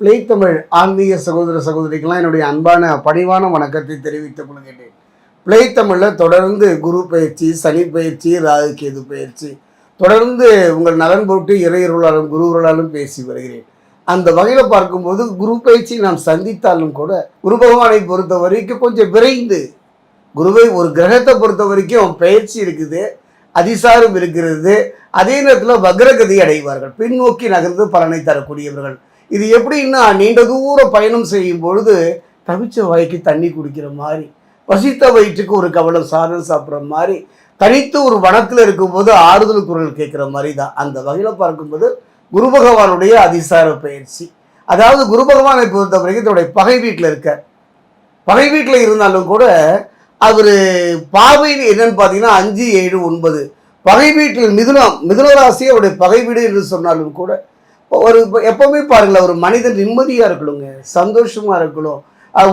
பிளேத்தமிழ் ஆன்மீக சகோதர சகோதரிக்கெல்லாம் என்னுடைய அன்பான பணிவான வணக்கத்தை தெரிவித்துக் கொள்கின்றேன். பிளே தமிழில் தொடர்ந்து குரு பயிற்சி சனி பயிற்சி ராகு கேது பயிற்சி தொடர்ந்து உங்கள் நலன் போட்டு இறையருளாலும் குருவர்களாலும் பேசி வருகிறேன். அந்த வகையில் பார்க்கும்போது குரு பயிற்சி நாம் சந்தித்தாலும் கூட குரு பகவானை பொறுத்த வரைக்கும் கொஞ்சம் விரைந்து குருவை ஒரு கிரகத்தை பொறுத்த வரைக்கும் பயிற்சி இருக்குது அதிசாரம் இருக்கிறது. அதே நேரத்தில் வக்ரகதி அடைவார்கள். பின்னோக்கி நகர்ந்து பலனை தரக்கூடியவர்கள். இது எப்படின்னா நீண்ட தூர பயணம் செய்யும் பொழுது தவிச்ச வாய்க்கு தண்ணி குடிக்கிற மாதிரி பசித்த வயிற்றுக்கு ஒரு கவலம் சாதம் சாப்பிட்ற மாதிரி தனித்து ஒரு வனத்தில் இருக்கும்போது ஆறுதல் குரல் கேட்குற மாதிரி தான் அந்த வகையில் பார்க்கும்போது குரு பகவானுடைய அதிசார பயிற்சி. அதாவது குரு பகவானை பொறுத்த வரைக்கும் தன்னுடைய பகை வீட்டில் இருக்க பகை வீட்டில் இருந்தாலும் கூட அவர் பாவை என்னன்னு பார்த்தீங்கன்னா அஞ்சு ஏழு ஒன்பது. பகை வீட்டில் மிதுனம் மிதுன ராசி அவருடைய பகை வீடு என்று சொன்னாலும் கூட ஒரு எப்பவுமே பாருங்களேன் ஒரு மனிதன் நிம்மதியாக இருக்கணுங்க சந்தோஷமாக இருக்கணும்.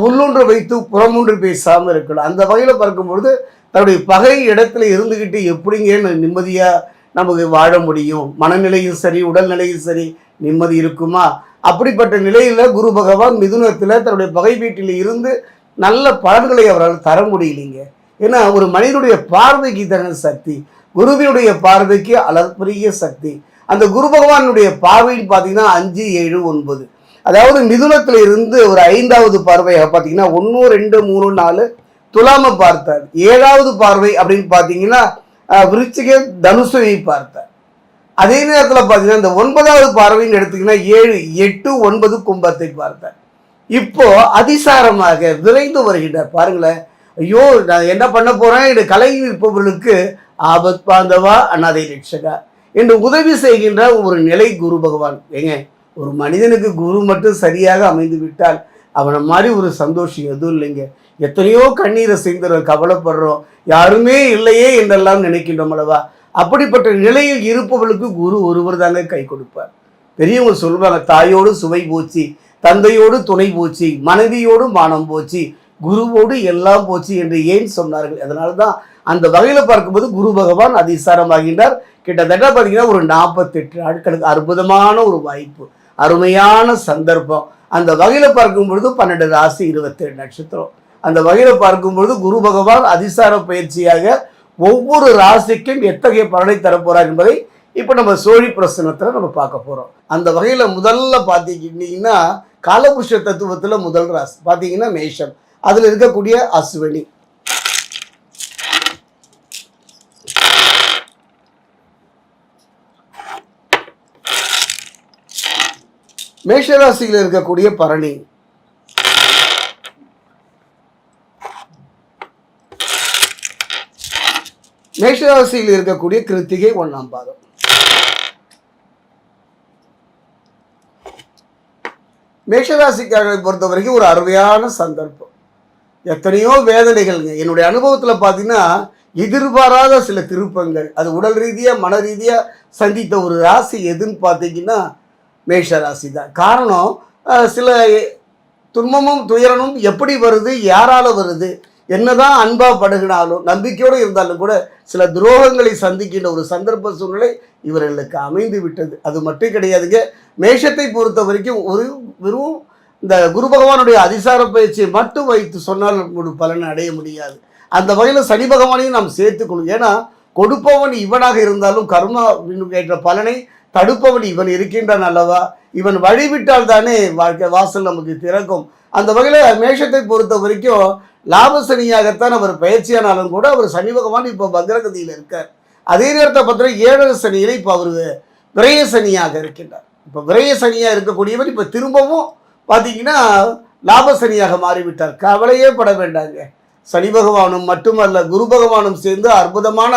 உள்ளொன்று வைத்து புறமொன்று பேசாமல் இருக்கணும். அந்த வகையில் பார்க்கும்பொழுது தன்னுடைய பகை இடத்துல இருந்துக்கிட்டு எப்படிங்க நிம்மதியாக நமக்கு வாழ முடியும்? மனநிலையும் சரி உடல்நிலையும் சரி நிம்மதி இருக்குமா? அப்படிப்பட்ட நிலையில் குரு பகவான் மிதுனத்தில் தன்னுடைய பகை வீட்டில் இருந்து நல்ல பலன்களை அவரால் தர முடியலைங்க. ஏன்னா ஒரு மனிதனுடைய பார்வைக்கு தானே சக்தி குருவினுடைய பார்வைக்கு அளப்பரிய சக்தி. அந்த குரு பகவானுடைய பார்வைன்னு பார்த்தீங்கன்னா அஞ்சு ஏழு ஒன்பது. அதாவது மிதுனத்தில் இருந்து ஒரு ஐந்தாவது பார்வையாக பார்த்தீங்கன்னா ஒன்று ரெண்டு மூணு நாலு துலாம பார்த்தார். ஏழாவது பார்வை அப்படின்னு பார்த்தீங்கன்னா விருச்சிக தனுசுவை பார்த்தார். அதே நேரத்தில் பார்த்தீங்கன்னா இந்த ஒன்பதாவது பார்வைன்னு எடுத்தீங்கன்னா ஏழு எட்டு ஒன்பது கும்பத்தை பார்த்தார். இப்போ அதிசாரமாக விரைந்து வருகின்றார். பாருங்களேன். ஐயோ நான் என்ன பண்ண போறேன்? என் கலை நிற்பவர்களுக்கு ஆபத் பாந்தவா அண்ணாதை ரட்சகா. என்று உதவி செய்கின்ற ஒரு நிலை குரு பகவான். ஏங்க ஒரு மனிதனுக்கு குரு மட்டும் சரியாக அமைந்து விட்டால் அவனை மாதிரி ஒரு சந்தோஷம் எதுவும் இல்லைங்க. எத்தனையோ கண்ணீரை செய்துறோம் கவலைப்படுறோம். யாருமே இல்லையே என்றெல்லாம் நினைக்கின்றோம் அல்லவா? அப்படிப்பட்ட நிலையில் இருப்பவர்களுக்கு குரு ஒருவர் தாங்க கை கொடுப்பார். பெரியவங்க சொல்லுவாங்க தாயோடு சுவை போச்சு தந்தையோடு துணை போச்சு மனைவியோடு மானம் போச்சு குருவோடு எல்லாம் போச்சு என்று ஏன் சொன்னார்கள்? அதனால தான் அந்த வகையில் பார்க்கும்போது குரு பகவான் அதிசாரமாகின்றார். கிட்டத்தட்ட பார்த்தீங்கன்னா ஒரு நாற்பத்தெட்டு நாட்களுக்கு அற்புதமான ஒரு வாய்ப்பு அருமையான சந்தர்ப்பம். அந்த வகையில் பார்க்கும் பொழுது பன்னெண்டு ராசி இருபத்தேழு நட்சத்திரம். அந்த வகையில் பார்க்கும் பொழுது குரு பகவான் அதிசார பயிற்சியாக ஒவ்வொரு ராசிக்கும் எத்தகைய பலனை தரப்போறார் என்பதை இப்போ நம்ம சோழி பிரசனத்தில் நம்ம பார்க்க போகிறோம் அந்த வகையில் முதல்ல பார்த்தீங்கன்னா காலபுருஷ தத்துவத்தில் முதல் ராசி பார்த்தீங்கன்னா மேஷம். அதில் இருக்கக்கூடிய அஸ்வினி. மேஷராசியில் இருக்கக்கூடிய பரணி. மேஷராசியில் இருக்கக்கூடிய கிருத்திகை ஒன்றாம் பாதம். மேஷராசிக்காரர்களை பொறுத்த வரைக்கும் ஒரு அருமையான சந்தர்ப்பம். எத்தனையோ வேதனைகள்ங்க. என்னுடைய அனுபவத்தில் பார்த்தீங்கன்னா எதிர்பாராத சில திருப்பங்கள். அது உடல் ரீதியாக மன ரீதியாக சந்தித்த ஒரு ராசி எதுன்னு பார்த்தீங்கன்னா மேஷராசி தான் காரணம் சில துன்பமும் துயரமும் எப்படி வருது யாரால் வருது என்னதான் அன்பா படுகினாலும் நம்பிக்கையோடு இருந்தாலும் கூட சில துரோகங்களை சந்திக்கின்ற ஒரு சந்தர்ப்ப சூழ்நிலை இவர்களுக்கு அமைந்து விட்டது. அது மட்டும் கிடையாதுங்க. மேஷத்தை பொறுத்த வரைக்கும் ஒரு வெறும் இந்த குரு பகவானுடைய அதிசார பயிற்சியை மட்டும் வைத்து சொன்னால் ஒரு பலனை அடைய முடியாது. அந்த வகையில் சனி பகவானையும் நாம் சேர்த்துக்கணும். ஏன்னா கொடுப்பவன் இவனாக இருந்தாலும் கர்மா என்ற பலனை தடுப்பவன் இவன் இருக்கின்றான் அல்லவா இவன் வழிவிட்டால் தானே வாழ்க்கை வாசல் நமக்கு திறக்கும். அந்த வகையில் மேஷத்தை பொறுத்த வரைக்கும் லாபசனியாகத்தான் அவர் பயிற்சியானாலும் கூட அவர் சனி பகவான் இப்போ பக்ரகதியில் இருக்கார். அதே நேரத்தை பார்த்தா ஏழரை சனியில் இப்போ அவர் விரய சனியாக இருக்கின்றார். இப்போ விரய சனியாக இருக்கக்கூடியவர் இப்போ திரும்பவும் பார்த்தீங்கன்னா லாபசனியாக மாறிவிட்டார். கவலையே பட வேண்டாங்க. சனி பகவானும் மட்டுமல்ல குரு பகவானும் சேர்ந்து அற்புதமான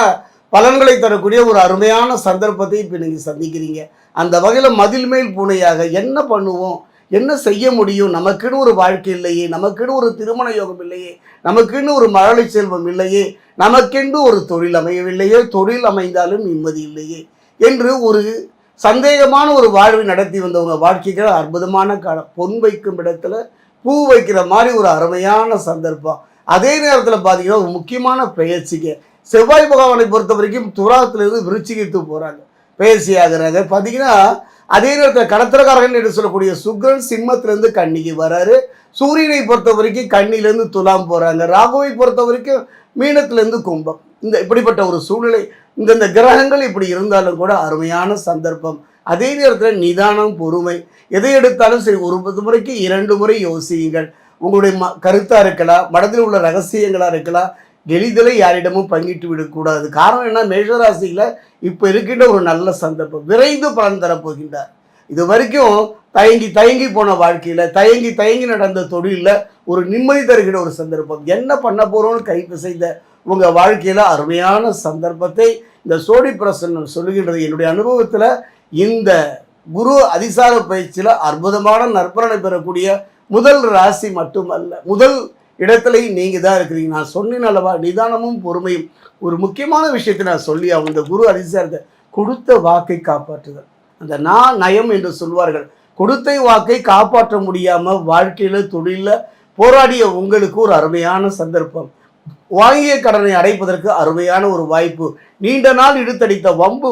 பலன்களை தரக்கூடிய ஒரு அருமையான சந்தர்ப்பத்தை இப்போ நீங்கள் சந்திக்கிறீங்க. அந்த வகையில் மதில் மேல் பூனையாக என்ன பண்ணுவோம்? என்ன செய்ய முடியும்? நமக்குன்னு ஒரு வாழ்க்கை இல்லையே. நமக்குன்னு ஒரு திருமண யோகம் இல்லையே. நமக்குன்னு ஒரு மழலை செல்வம் இல்லையே. நமக்கென்று ஒரு தொழில் அமையவில்லையே? தொழில் அமைந்தாலும் நிம்மதி இல்லையே. என்று ஒரு சந்தேகமான ஒரு வாழ்வை நடத்தி வந்தவங்க வாழ்க்கைக்கு அற்புதமான காலம் பொன் வைக்கும் இடத்துல பூ வைக்கிற மாதிரி ஒரு அருமையான சந்தர்ப்பம். அதே நேரத்தில் பார்த்தீங்கன்னா ஒரு முக்கியமான பெயர்ச்சிக்கு செவ்வாய் பகவானை பொறுத்த வரைக்கும் துராத்திலிருந்து விருச்சிகித்து போகிறாங்க பேசி ஆகுறாங்க பார்த்தீங்கன்னா அதே நேரத்தில் கடத்திரக்காரகன் என்று சொல்லக்கூடிய சுக்ரன் சிம்மத்திலேருந்து கன்னிக்கு வராரு. சூரியனை பொறுத்த வரைக்கும் கண்ணிலேருந்து துலாம் போகிறாங்க ராகுவை பொறுத்த வரைக்கும் மீனத்திலேருந்து கும்பம். இந்த இப்படிப்பட்ட ஒரு சூழ்நிலை இந்தந்த கிரகங்கள் இப்படி இருந்தாலும் கூட அருமையான சந்தர்ப்பம். அதே நேரத்தில் நிதானம் பொறுமை. எதை எடுத்தாலும் சரி ஒரு முறைக்கு இரண்டு முறை யோசியுங்கள். உங்களுடைய ம கருத்தாக இருக்கலாம் மனதில் உள்ள ரகசியங்களாக இருக்கலாம் எளிதில் யாரிடமும் பங்கிட்டு விடக்கூடாது. காரணம் என்ன? மேஷராசியில் இப்போ இருக்கின்ற ஒரு நல்ல சந்தர்ப்பம். விரைந்து பலன் தரப்போகின்றார். இது வரைக்கும் தயங்கி தயங்கி போன வாழ்க்கையில் தயங்கி தயங்கி நடந்த தொழிலில் ஒரு நிம்மதி தருகிற ஒரு சந்தர்ப்பம். என்ன பண்ண போகிறோம்னு கை பிசைந்த உங்கள் வாழ்க்கையில் அருமையான சந்தர்ப்பத்தை இந்த சோடி பிரசன்னம் சொல்லுகின்றது. என்னுடைய அனுபவத்தில் இந்த குரு அதிசார பயிற்சியில் அற்புதமான நற்பலனை பெறக்கூடிய முதல் ராசி மட்டுமல்ல. முதல் இடத்துலையும் நீங்கள் தான் இருக்கிறீங்க. நான் சொன்னேன் அல்லவா? நிதானமும் பொறுமையும். ஒரு முக்கியமான விஷயத்தை நான் சொல்லி அவங்க இந்த குரு அதிசாரத்தை கொடுத்த வாக்கை காப்பாற்றுதல். அந்த நான் நயம் என்று சொல்வார்கள். கொடுத்த வாக்கை காப்பாற்ற முடியாமல் வாழ்க்கையில் தொழிலில் போராடிய உங்களுக்கு ஒரு அருமையான சந்தர்ப்பம். வாங்கிய கடனை அடைப்பதற்கு அருமையான ஒரு வாய்ப்பு. நீண்ட நாள் இழுத்தடித்த வம்பு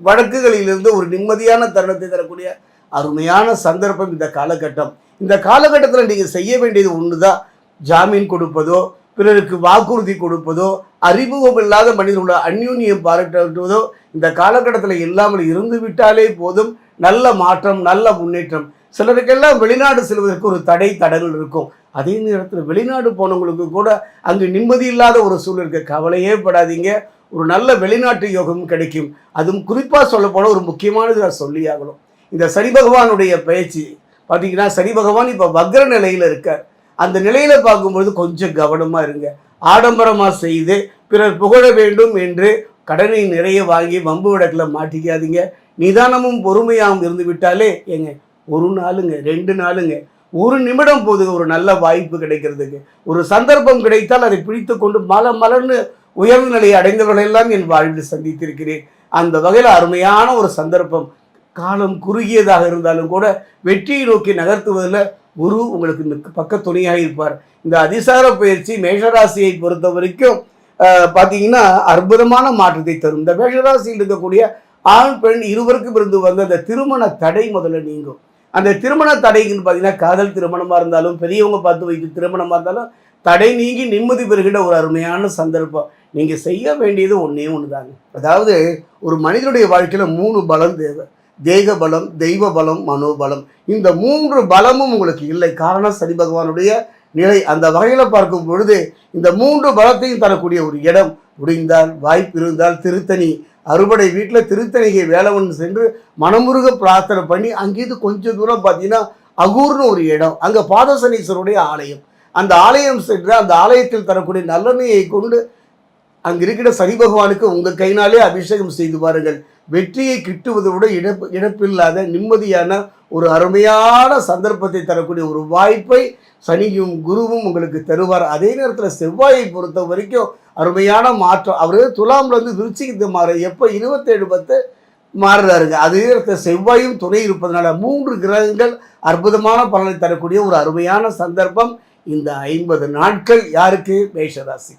வழக்குகளிலிருந்து ஒரு நிம்மதியான தருணத்தை தரக்கூடிய அருமையான சந்தர்ப்பம் இந்த காலகட்டம். இந்த காலகட்டத்தில் நீங்கள் செய்ய வேண்டியது ஒன்று தான் ஜாமீன் கொடுப்பதோ பிறருக்கு வாக்குறுதி கொடுப்பதோ அறிமுகம் இல்லாத மனிதர்களோட அந்யூன்யம் பாராட்டுவதோ இந்த காலகட்டத்தில் இல்லாமல் இருந்து விட்டாலே போதும். நல்ல மாற்றம் நல்ல முன்னேற்றம். சிலருக்கெல்லாம் வெளிநாடு செல்வதற்கு ஒரு தடை தடங்கள் இருக்கும். அதே நேரத்தில் வெளிநாடு போனவங்களுக்கு கூட அங்கு நிம்மதி இல்லாத ஒரு சூழல் கவலையே படாதீங்க. ஒரு நல்ல வெளிநாட்டு யோகம் கிடைக்கும். அதுவும் குறிப்பாக சொல்லப்போனால் ஒரு முக்கியமானது நான் சொல்லி ஆகணும். இந்த சனி பகவானுடைய பயிற்சி. பார்த்தீங்கன்னா சனி பகவான் இப்போ வக்ர நிலையில் இருக்கார். அந்த நிலையில் பார்க்கும்பொழுது கொஞ்சம் கவனமாக இருங்க. ஆடம்பரமாக செய்து பிறர் புகழ வேண்டும் என்று கடனை நிறைய வாங்கி வம்பு வழக்கில் மாட்டிக்காதீங்க. நிதானமும் பொறுமையாகவும் இருந்து விட்டாலே ஏங்க ஒரு நாளுங்க ரெண்டு நாளுங்க ஒரு நிமிடம் போதுங்க ஒரு நல்ல வாய்ப்பு கிடைக்கிறதுக்கு. ஒரு சந்தர்ப்பம் கிடைத்தால் அதை பிடித்து கொண்டு மல மலன்னு உயர்ந்த நிலையை அடைந்தவர்களெல்லாம் என் வாழ்வில் சந்தித்திருக்கிறேன். அந்த வகையில் அருமையான ஒரு சந்தர்ப்பம். காலம் குறுகியதாக இருந்தாலும் கூட வெற்றியை நோக்கி நகர்த்துவதில் குரு உங்களுக்கு இந்த பக்க துணையாக இருப்பார். இந்த அதிசார பயிற்சி மேஷராசியை பொறுத்த வரைக்கும் பார்த்தீங்கன்னா அற்புதமான மாற்றத்தை தரும். இந்த மேஷராசியில் இருக்கக்கூடிய ஆண் பெண் இருவருக்கும் இருந்து வந்த அந்த திருமண தடை முதல்ல நீங்கும். அந்த திருமண தடைன்னு பார்த்தீங்கன்னா காதல் திருமணமாக இருந்தாலும் பெரியவங்க பார்த்து வைத்து திருமணமாக இருந்தாலும் தடை நீங்கி நிம்மதி பெறுகின்ற ஒரு அருமையான சந்தர்ப்பம். நீங்கள் செய்ய வேண்டியது ஒன்றே ஒன்று தாங்க அதாவது ஒரு மனிதனுடைய வாழ்க்கையில் மூணு பலம் தேவை. தேக பலம் தெய்வ பலம் மனோபலம். இந்த மூன்று பலமும் உங்களுக்கு இல்லை. காரணம் சனி பகவானுடைய நிலை. அந்த வகையில் பார்க்கும் பொழுது இந்த மூன்று பலத்தையும் தரக்கூடிய ஒரு இடம் முடிந்தால் வாய்ப்பு இருந்தால் திருத்தணி. அறுபடை வீட்டில் திருத்தணிகை வேலவன் சென்று மனமுருக பிரார்த்தனை பண்ணி அங்கேருந்து கொஞ்சம் தூரம் பார்த்தீங்கன்னா அகூர்னு ஒரு இடம். அங்கே பாதசனீஸ்வருடைய ஆலயம். அந்த ஆலயம் சென்று அந்த ஆலயத்தில் தரக்கூடிய நல்லெண்ணெயை கொண்டு அங்கே இருக்கிற சனி பகவானுக்கு உங்கள் கையினாலே அபிஷேகம் செய்து பாருங்கள். வெற்றியை கிட்டுவதை விட இழப்பு இழப்பில்லாத நிம்மதியான ஒரு அருமையான சந்தர்ப்பத்தை தரக்கூடிய ஒரு வாய்ப்பை சனியும் குருவும் உங்களுக்கு தருவார். அதே நேரத்தில் செவ்வாயை பொறுத்த வரைக்கும் அருமையான மாற்றம். அவர் துலாம்லேருந்து இருந்து விருச்சிகத்து மாற எப்போ இருபத்தேழு பத்து மாறுறாருங்க. அதே நேரத்தில் செவ்வாயும் துணை இருப்பதனால மூன்று கிரகங்கள் அற்புதமான பலனை தரக்கூடிய ஒரு அருமையான சந்தர்ப்பம் இந்த ஐம்பது நாட்கள். யாருக்கு? மேஷராசிக்கு.